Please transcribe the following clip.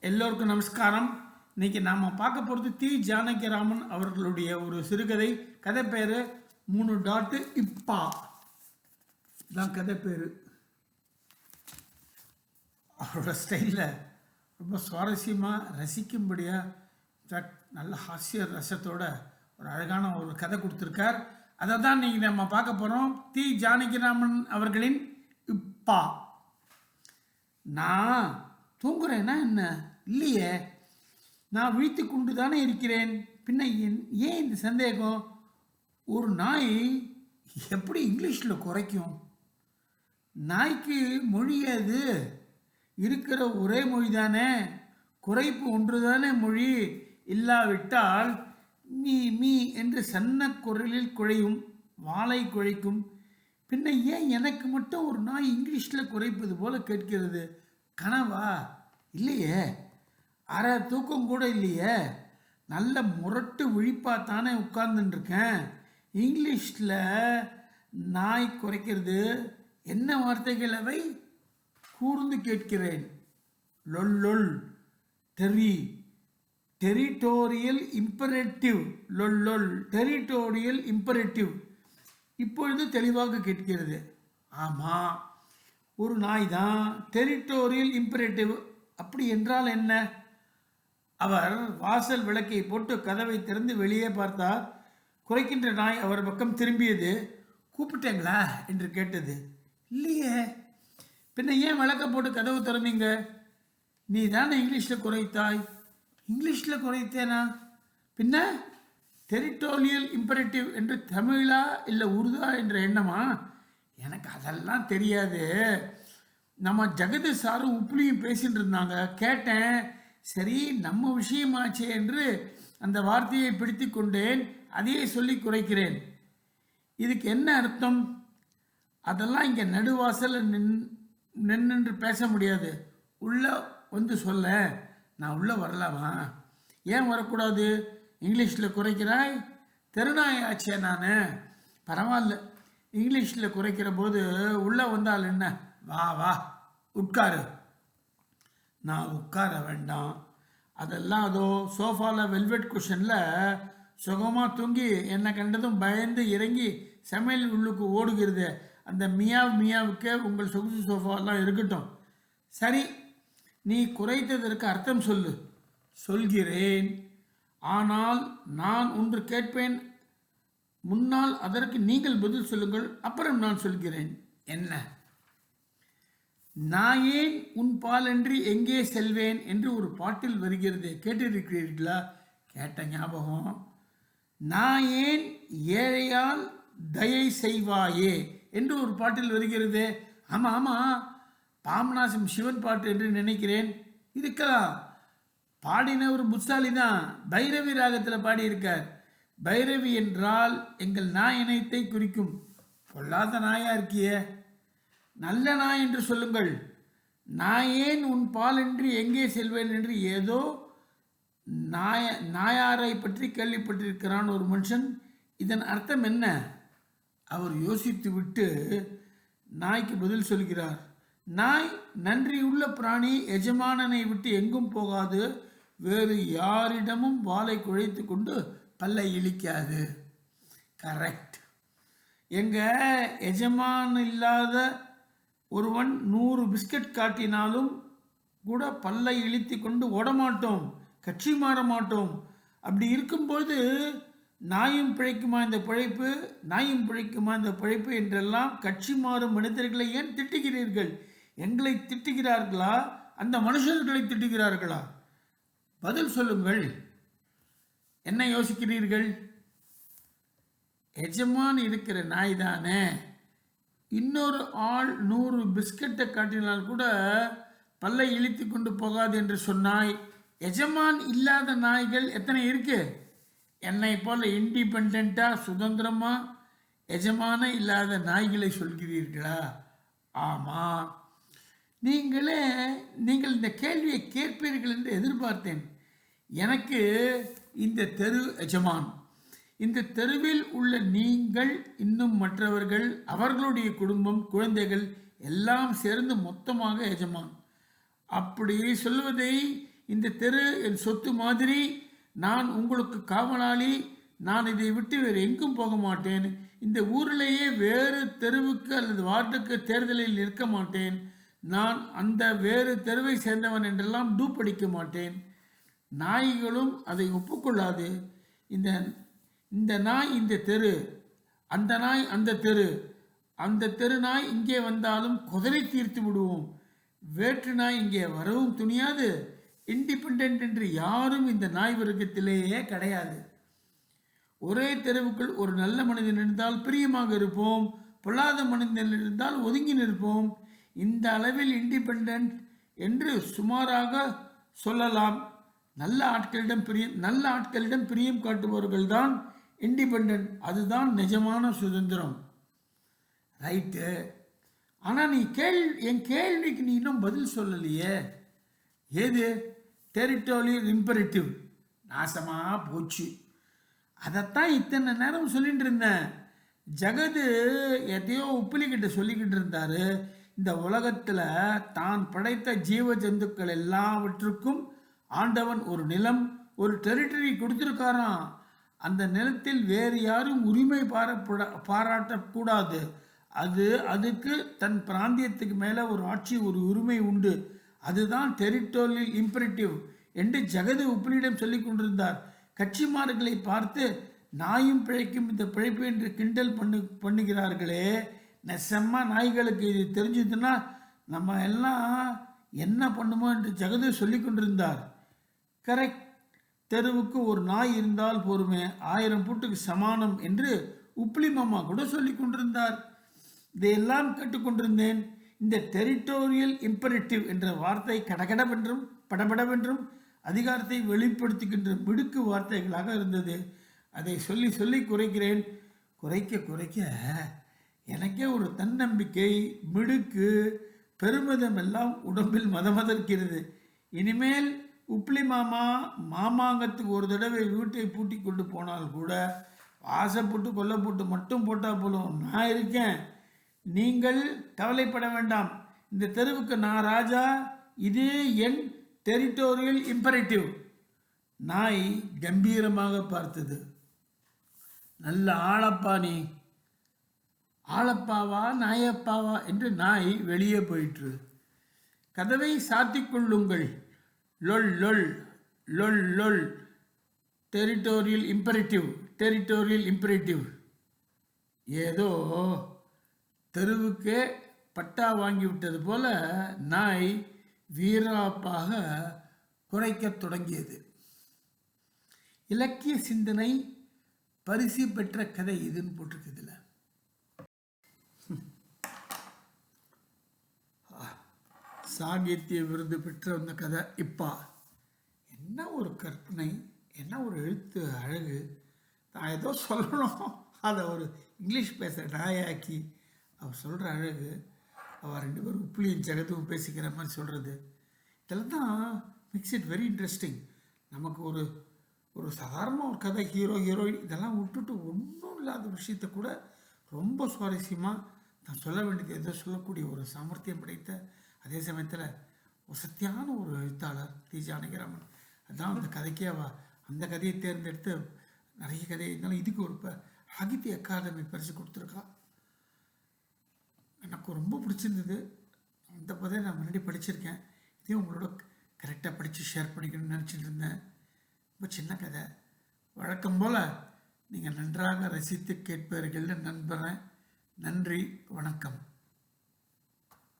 எல்லோருக்கும் நமஸ்காரம். இன்னைக்கு நாம் பார்க்க போகிறது தி. ஜானகிராமன் அவர்களுடைய ஒரு சிறுகதை. கதை பேர் மூணு டாட்டு இப்பா. இதான் கதை பேர். அவரோட ஸ்டைலில் ரொம்ப சுவாரஸ்யமாக ரசிக்கும்படியாக இன்ஃபேக்ட் நல்ல ஹாஸ்ய ரசத்தோட ஒரு அழகான ஒரு கதை கொடுத்துருக்கார். அதை தான் இன்றைக்கி நம்ம பார்க்க போகிறோம் தி. ஜானகிராமன் அவர்களின் இப்பா. நான் தூங்குறேன்னா என்ன? இல்லையே நான் விழித்து கொண்டு தானே இருக்கிறேன். பின்ன என் ஏன் இந்த சந்தேகம்? ஒரு நாய் எப்படி இங்கிலீஷில் குறைக்கும்? நாய்க்கு மொழி அது? இருக்கிற ஒரே மொழி தானே குறைப்பு ஒன்று தானே மொழி? இல்லாவிட்டால் மீ மீ என்று சன்ன குரலில் குழையும் வாளை குழைக்கும். பின்ன ஏன் எனக்கு மட்டும் ஒரு நாய் இங்கிலீஷில் குறைப்பது போல கேட்கிறது? கனவா? இல்லையே. அரை தூக்கம் கூட இல்லையே. நல்ல முரட்டு விழிப்பாக தானே உட்கார்ந்துட்டுருக்கேன். இங்கிலீஷில் நாய் குறைக்கிறது என்ன வார்த்தைகள் அவை? கூர்ந்து கேட்கிறேன். லொல் லொல். டெரி டெரிட்டோரியல் இம்பரேட்டிவ். லொல் லொல். Territorial imperative. இப்பொழுது தெளிவாக கேட்கிறது. ஆமாம் ஒரு நாய் தான் டெரிட்டோரியல் இம்பரேட்டிவ். அப்படி என்றால் என்ன? அவர் வாசல் விளக்கை போட்டு கதவை திறந்து வெளியே பார்த்தார். குறைக்கின்ற நாய் அவர் பக்கம் திரும்பியது. கூப்பிட்டேங்களா? என்று கேட்டது. இல்லையே. பின்ன ஏன் விளக்க போட்டு கதவு திறந்தீங்க? நீ தானே இங்கிலீஷில் குறைத்தாய். இங்கிலீஷில் குறைத்தேனா? பின்ன? டெரிட்டோரியல் இம்பரேட்டிவ் என்று தமிழா இல்லை உருதா என்ற எண்ணமா? எனக்கு அதெல்லாம் தெரியாது. நம்ம ஜெகது சாரும் உப்புலியும் பேசிட்டு இருந்தாங்க. கேட்டேன். சரி நம்ம விஷயமாச்சே என்று அந்த வார்த்தையை பிடித்து கொண்டேன் அதையே சொல்லி குறைக்கிறேன். இதுக்கு என்ன அர்த்தம்? அதெல்லாம் இங்கே நடுவாசல் நின் நின்று பேச முடியாது. உள்ளே வந்து சொல்ல நான் உள்ளே வரலாமா? ஏன் வரக்கூடாது? இங்கிலீஷில் குறைக்கிறாய்? தெருநாய் ஆச்சே நான். பரவாயில்ல. இங்கிலீஷில் குறைக்கிற போது உள்ளே வந்தால் என்ன? வா வா உட்காரு. நான் உட்கார வேண்டாம். அதெல்லாம் அதோ சோஃபாவில் வெல்வெட் குஷனில் சுகமாக தூங்கி என்னை கண்டதும் பயந்து இறங்கி சமையல் உள்ளுக்கு ஓடுகிறது. அந்த மியாவ் மியாவுக்கே உங்கள் சொகுசு சோஃபாலாம் இருக்கட்டும். சரி நீ குறைத்ததற்கு அர்த்தம் சொல்லு. சொல்கிறேன். ஆனால் நான் ஒன்று கேட்பேன். முன்னால் அதற்கு நீங்கள் பதில் சொல்லுங்கள் அப்புறம் நான் சொல்கிறேன். என்ன? நான் ஏன் உன் பாலன்றி எங்கே செல்வேன் என்று ஒரு பாட்டில் வருகிறது கேட்டிருக்கிறீர்களா? கேட்ட ஞாபகம் நான் ஏன் ஏழையால் தயை செய்வாயே என்று ஒரு பாட்டில் வருகிறது. ஆமாம் ஆமாம் பாமநாசம் சிவன் பாட்டு என்று நினைக்கிறேன். இருக்கலாம். பாடின ஒரு புத்தாலி தான் பைரவி ராகத்தில் பாடியிருக்கார். பைரவி என்றால் எங்கள் நாய் குறிக்கும். பொல்லாத நாயா இருக்கியே. நல்ல நாய் என்று சொல்லுங்கள். நான் ஏன் உன் பாலின்றி எங்கே செல்வேன் என்று ஏதோ நாய நாயாரை பற்றி கேள்விப்பட்டிருக்கிறான் ஒரு மனுஷன். இதன் அர்த்தம் என்ன? அவர் யோசித்து விட்டு நாய்க்கு பதில் சொல்கிறார். நாய் நன்றியுள்ள பிராணி எஜமானனை விட்டு எங்கும் போகாது. வேறு யாரிடமும் வாளை குழைத்து கொண்டு பல்லை இழிக்காது. கரெக்ட் எங்க எஜமான் இல்லாத ஒருவன் நூறு பிஸ்கட் காட்டினாலும் கூட பல்லை இழுத்தி கொண்டு ஓடமாட்டோம் கட்சி மாற மாட்டோம் அப்படி இருக்கும்போது நாயும் பிழைக்குமா இந்த பிழைப்பு? நாயும் பிழைக்குமா இந்த பிழைப்பு என்றெல்லாம் கட்சி மாறும் மனிதர்களை ஏன் திட்டுகிறீர்கள்? எங்களை திட்டுகிறார்களா? அந்த மனுஷர்களை திட்டுகிறார்களா? பதில் சொல்லுங்கள். என்ன யோசிக்கிறீர்கள்? எஜமான் இருக்கிற நாய் தானே? இன்னொரு ஆள் நூறு பிஸ்கட்டை காட்டினால் கூட பல்லை இழுத்து கொண்டு போகாது என்று சொன்னாய். எஜமான் இல்லாத நாய்கள் எத்தனை இருக்கு? என்னை போல இண்டிபெண்ட்டாக சுதந்திரமாக எஜமான இல்லாத நாய்களை சொல்கிறீர்களா? ஆமாம் நீங்களே நீங்கள் இந்த கேள்வியை கேட்பீர்கள் என்று எதிர்பார்த்தேன். எனக்கு இந்த தெரு எஜமான். இந்த தெருவில் உள்ள நீங்கள் இன்னும் மற்றவர்கள் அவர்களுடைய குடும்பம் குழந்தைகள் எல்லாம் சேர்ந்து மொத்தமாக எஜமான். அப்படி சொல்வதை இந்த தெரு என் சொத்து மாதிரி நான் உங்களுக்கு காவலாளி நான் இதை விட்டு வேறு எங்கும் போக மாட்டேன். இந்த ஊரிலேயே வேறு தெருவுக்கு அல்லது வார்டுக்கு தேர்தலில் நிற்க மாட்டேன். நான் அந்த வேறு தெருவை சேர்ந்தவன் என்றெல்லாம் டூப் அடிக்க மாட்டேன். நாய்களும் அதை ஒப்புக்கொள்ளாது. இந்த இந்த நாய் இந்த தெரு. அந்த நாய் அந்த தெரு. அந்த தெரு நாய் இங்கே வந்தாலும் குதிரை தீர்த்து விடுவோம். வேற்று நாய் இங்கே வரவும் துணியாது. இண்டிபெண்ட் என்று யாரும் இந்த நாய் வர்க்கத்திலேயே கிடையாது. ஒரே தெருவுக்குள் ஒரு நல்ல மனிதன் இருந்தால் பிரியமாக இருப்போம். பொல்லாத மனிதன் இருந்தால் ஒதுங்கி நிற்போம். இந்த அளவில் இண்டிபெண்ட் என்று சுமாராக சொல்லலாம். நல்ல ஆட்களிடம் பிரியம் நல்ல ஆட்களிடம் பிரியம் காட்டுபவர்கள் தான் இண்டிபெண்ட் அதுதான் நிஜமான சுதந்திரம். ரைட்டு ஆனால் நீ கேள் என் கேள்விக்கு நீ இன்னும் பதில் சொல்லலையே. ஏது? டெரிட்டோரியல் இம்பரேட்டிவ் நாசமாக போச்சு. அதைத்தான் இத்தனை நேரம் சொல்லிகிட்டு இருந்தேன். ஜெகது எதையோ உப்பிலிக்கிட்ட சொல்லிக்கிட்டு இருந்தாரு. இந்த உலகத்தில் தான் படைத்த ஜீவ ஜந்துக்கள் எல்லாவற்றுக்கும் ஆண்டவன் ஒரு நிலம் ஒரு டெரிட்டரி கொடுத்துருக்காராம். அந்த நிலத்தில் வேறு யாரும் உரிமை பாரப்பட பாராட்டக்கூடாது. அது அதுக்கு தன் பிராந்தியத்துக்கு மேலே ஒரு ஆட்சி ஒரு உரிமை உண்டு. அதுதான் டெரிட்டோரியல் இம்பரேட்டிவ் என்று ஜெகது உப்பினிடம் சொல்லிக் கொண்டிருந்தார். கட்சிமார்களை பார்த்து நாயும் பிழைக்கும் இந்த பிழைப்பு என்று கிண்டல் பண்ணு பண்ணுகிறார்களே. நெசம்மா நாய்களுக்கு இது தெரிஞ்சதுன்னா நம்ம எல்லாம் என்ன பண்ணுமோ என்று ஜெகது சொல்லி கொண்டிருந்தார். கரெக்ட். தெருவுக்கு ஒரு நாய் இருந்தால் போருமே ஆயிரம் பூட்டுக்கு சமானம் என்று உப்ளி மாமா கூட சொல்லி கொண்டிருந்தார். இதையெல்லாம் கேட்டுக்கொண்டிருந்தேன். இந்த டெரிட்டோரியல் இம்பரேட்டிவ் என்ற வார்த்தை கடகடவென்றும் படபடவென்றும் அதிகாரத்தை வெளிப்படுத்துகின்ற மிடுக்கு வார்த்தைகளாக இருந்தது. அதை சொல்லி சொல்லி குறைக்கிறேன். குறைக்க குறைக்க எனக்கே ஒரு தன்னம்பிக்கை மிடுக்கு பெருமிதம் எல்லாம் உடம்பில் மதமதற்கிறது இனிமேல் உப்ளி மாமா மாமாங்கத்துக்கு ஒரு தடவை வீட்டை பூட்டி கொண்டு போனால் கூட ஆசைப்பட்டு கொல்லப்பட்டு மட்டும் போட்டால் போலும் நான் இருக்கேன். நீங்கள் கவலைப்பட வேண்டாம். இந்த தெருவுக்கு நான் ராஜா. இது என் டெரிட்டோரியல் இம்பரேட்டிவ் நாய் கம்பீரமாக பார்த்தது. நல்ல ஆளப்பா நீ. ஆளப்பாவா நாயப்பாவா என்று நாய் வெளியே போயிற்று. கதவை சாத்திக் கொள்ளுங்கள். லொல் லொல் லொல் லொல். டெரிட்டோரியல் இம்பரேட்டிவ் டெரிட்டோரியல் இம்பரேட்டிவ் ஏதோ தெருவுக்கே பட்டா வாங்கிவிட்டது போல நாய் வீராப்பாக குறைக்கத் தொடங்கியது. இலக்கிய சிந்தனை பரிசு பெற்ற கதை இதுன்னு போட்டிருக்குதுல. சாகித்ய விருது பெற்ற அந்த கதை இப்பா. என்ன ஒரு கற்பனை என்ன ஒரு எழுத்து அழகு. நான் ஏதோ சொல்லணும். அதை ஒரு இங்கிலீஷ் பேசுகிற நாயாக்கி அவர் சொல்கிற அழகு. அவர் ரெண்டு பேரும் உப்புளியும் ஜெகத்தும் பேசிக்கிற மாதிரி சொல்கிறது இதெல்லாம் தான் மிக்ஸ் இட் வெரி இன்ட்ரெஸ்டிங் நமக்கு ஒரு ஒரு சாதாரண ஒரு கதை ஹீரோ ஹீரோயின் இதெல்லாம் விட்டுட்டு ஒன்றும் இல்லாத விஷயத்த கூட ரொம்ப சுவாரஸ்யமாக நான் சொல்ல வேண்டியது ஏதோ சொல்லக்கூடிய ஒரு சாமர்த்தியம் படைத்த அதே சமயத்தில் வசத்தியான ஒரு எழுத்தாளர் தி ஜானகிராமன். அதான் அந்த கதைக்கே அவ அந்த கதையை தேர்ந்தெடுத்து நிறைய கதை இருந்தாலும் இதுக்கு ஒரு இப்போ சாகித்ய அகாதமி பரிசு கொடுத்துருக்கா. எனக்கு ரொம்ப பிடிச்சிருந்தது. அந்த பதவி நான் முன்னாடி படிச்சிருக்கேன். இதே உங்களோட கரெக்டாக படித்து ஷேர் பண்ணிக்கணும்னு நினச்சிட்டு இருந்தேன். ரொம்ப சின்ன கதை. வழக்கம் போல் நீங்கள் நன்றாக ரசித்து கேட்பீர்கள்னு நண்பறேன் நன்றி. வணக்கம்.